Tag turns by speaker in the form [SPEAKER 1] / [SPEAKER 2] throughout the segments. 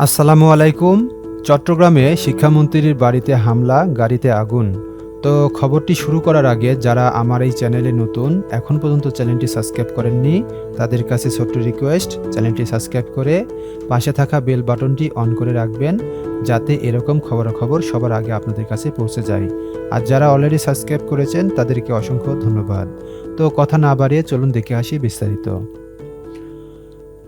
[SPEAKER 1] আসসালামু আলাইকুম। চট্টগ্রামে শিক্ষামন্ত্রীর বাড়িতে হামলা, গাড়িতে আগুন। তো খবরটি শুরু করার আগে যারা আমার এই চ্যানেলে নতুন, এখন পর্যন্ত চ্যানেলটি সাবস্ক্রাইব করেননি, তাদের কাছে ছোট্ট রিকোয়েস্ট চ্যানেলটি সাবস্ক্রাইব করে পাশে থাকা বেল বাটনটি অন করে রাখবেন, যাতে এরকম খবরাখবর সবার আগে আপনাদের কাছে পৌঁছে যায়। আর যারা অলরেডি সাবস্ক্রাইব করেছেন, তাদেরকে অসংখ্য ধন্যবাদ। তো কথা না বাড়িয়ে চলুন দেখে আসি বিস্তারিত।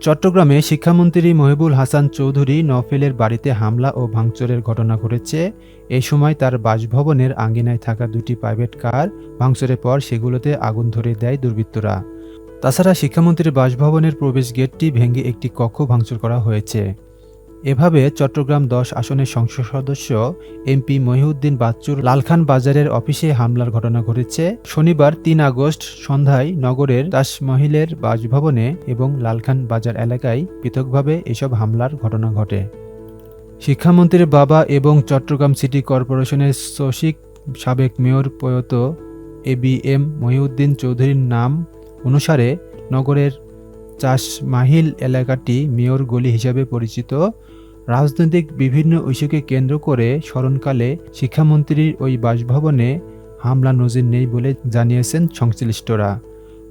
[SPEAKER 1] চট্টগ্রামে শিক্ষামন্ত্রী মহিবুল হাসান চৌধুরী নফেলের বাড়িতে হামলা ও ভাঙচুরের ঘটনা ঘটেছে। এ সময় তার বাসভবনের আঙ্গিনায় থাকা দুটি প্রাইভেট কার ভাঙচুরের পর সেগুলোতে আগুন ধরে দেয় দুর্বৃত্তরা। তাছাড়া শিক্ষামন্ত্রীর বাসভবনের প্রবেশ গেটটি ভেঙে একটি কক্ষ ভাঙচুর করা হয়েছে। এভাবে চট্টগ্রাম দশ আসনের সংসদ সদস্য এমপি মহিউদ্দিন বাচ্চুর লালখান বাজারের অফিসে হামলার ঘটনা ঘটেছে। শনিবার তিন আগস্ট সন্ধ্যায় নগরের তাজমহিলের বাসভবনে এবং লালখান বাজার এলাকায় পৃথকভাবে এসব হামলার ঘটনা ঘটে। শিক্ষামন্ত্রীর বাবা এবং চট্টগ্রাম সিটি কর্পোরেশনের সচিব সাবেক মেয়র প্রয়ত এ বি এম মহিউদ্দিন চৌধুরীর নাম অনুসারে নগরের চাষমাহিল এলাকাটি মেয়র গলি হিসাবে পরিচিত। রাজনৈতিক বিভিন্ন ইস্যুকে কেন্দ্র করে স্মরণকালে শিক্ষামন্ত্রীর ওই বাসভবনে হামলা নজির নেই বলে জানিয়েছেন সংশ্লিষ্টরা।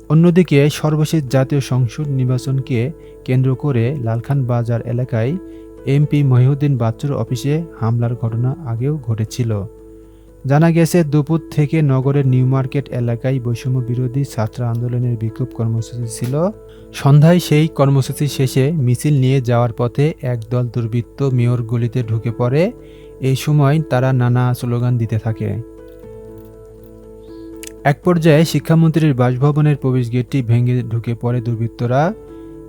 [SPEAKER 1] অন্যদিকে সর্বশেষ জাতীয় সংসদ নির্বাচনকে কেন্দ্র করে লালখান বাজার এলাকায় এমপি মহিউদ্দিন বাচ্চুর অফিসে হামলার ঘটনা আগেও ঘটেছিল। জানা গেছে, দুপুর থেকে নগরের নিউ মার্কেট এলাকায় বৈষম্য বিরোধী ছাত্র আন্দোলনের বিক্ষোভ কর্মসূচি ছিল। সন্ধ্যায় সেই কর্মসূচি শেষে মিছিল নিয়ে যাওয়ার পথে একদল দুর্বৃত্ত মেয়র গলিতে ঢুকে পড়ে। এই সময় তারা নানা স্লোগান দিতে থাকে। এক পর্যায়ে শিক্ষামন্ত্রীর বাসভবনের প্রবেশ গেটটি ভেঙে ঢুকে পড়ে দুর্বৃত্তরা।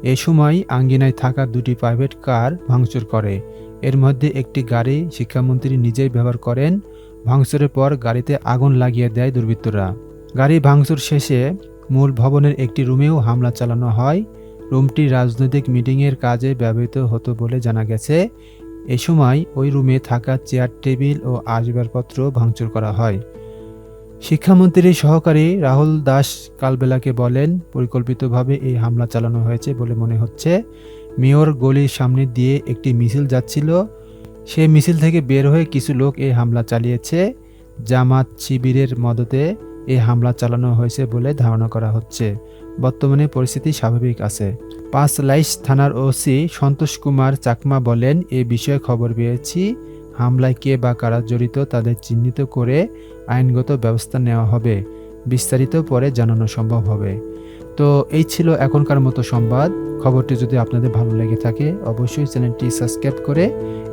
[SPEAKER 1] এ সময় আঙ্গিনায় থাকা দুটি প্রাইভেট কার ভাঙচুর করে। এর মধ্যে একটি গাড়ি শিক্ষামন্ত্রী নিজেই ব্যবহার করেন। ভাঙচুরের পর গাড়িতে আগুন লাগিয়ে দেয় দুর্বৃত্তরা। গাড়ি ভাঙচুর শেষে মূল ভবনের একটি রুমেও হামলা চালানো হয়। রুমটি রাজনৈতিক মিটিংয়ের কাজে ব্যবহৃত হতো বলে জানা গেছে। এ সময় ওই রুমে থাকা চেয়ার, টেবিল ও আসবাবপত্র ভাঙচুর করা হয়। শিক্ষামন্ত্রীর সহকারী রাহুল দাস কালবেলাকে বলেন, পরিকল্পিতভাবে এই হামলা চালানো হয়েছে বলে মনে হচ্ছে। মেয়র গলির সামনে দিয়ে একটি মিছিল যাচ্ছিল। সে মিছিল থেকে বের হয়ে কিছু লোক এই হামলা চালিয়েছে। জামাত শিবিরের মদতে এই হামলা চালানো হয়েছে বলে ধারণা করা হচ্ছে। বর্তমানে পরিস্থিতি স্বাভাবিক আছে। পাঁচ লাইশ থানার ওসি সন্তোষ কুমার চাকমা বলেন, এ বিষয়ে খবর পেয়েছি। হামলায় কে বা কারা জড়িত তাদের চিহ্নিত করে আইনগত ব্যবস্থা নেওয়া হবে। বিস্তারিত পরে জানানো সম্ভব হবে। তো এই ছিল এখনকার মতো সংবাদ। খবরটি যদি আপনাদের ভালো লেগে থাকে, অবশ্যই চ্যানেলটি সাবস্ক্রাইব করে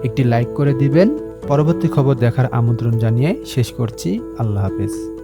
[SPEAKER 1] একটি লাইক করে দিবেন। পরবর্তী খবর দেখার আমন্ত্রণ জানিয়ে শেষ করছি। আল্লাহ হাফেজ।